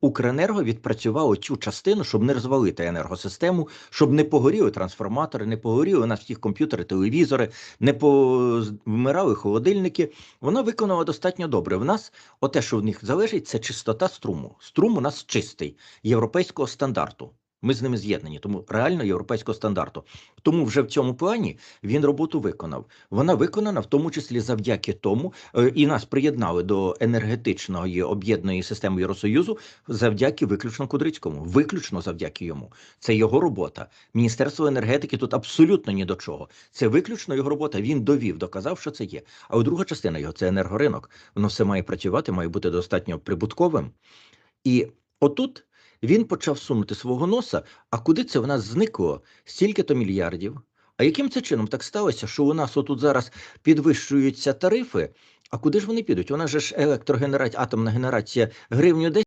Укренерго відпрацювало цю частину, щоб не розвалити енергосистему, щоб не погоріли трансформатори, не погоріли у нас всіх комп'ютери, телевізори, не повмирали холодильники. Вона виконала достатньо добре. В нас оте, що в них залежить, це чистота струму. Струм у нас чистий європейського стандарту. Ми з ними з'єднані, тому реально європейського стандарту. Тому вже в цьому плані він роботу виконав. Вона виконана в тому числі завдяки тому, е, і нас приєднали до енергетичної об'єднаної системи Євросоюзу завдяки виключно Кудрицькому. Виключно завдяки йому. Це його робота. Міністерство енергетики тут абсолютно ні до чого. Це виключно його робота. Він довів, доказав, що це є. А друга частина його це енергоринок. Воно все має працювати, має бути достатньо прибутковим. І отут він почав сунути свого носа. А куди це в нас зникло стільки-то мільярдів? А яким це чином так сталося, що у нас отут зараз підвищуються тарифи? А куди ж вони підуть? У нас же ж електрогенерація, атомна генерація гривню 10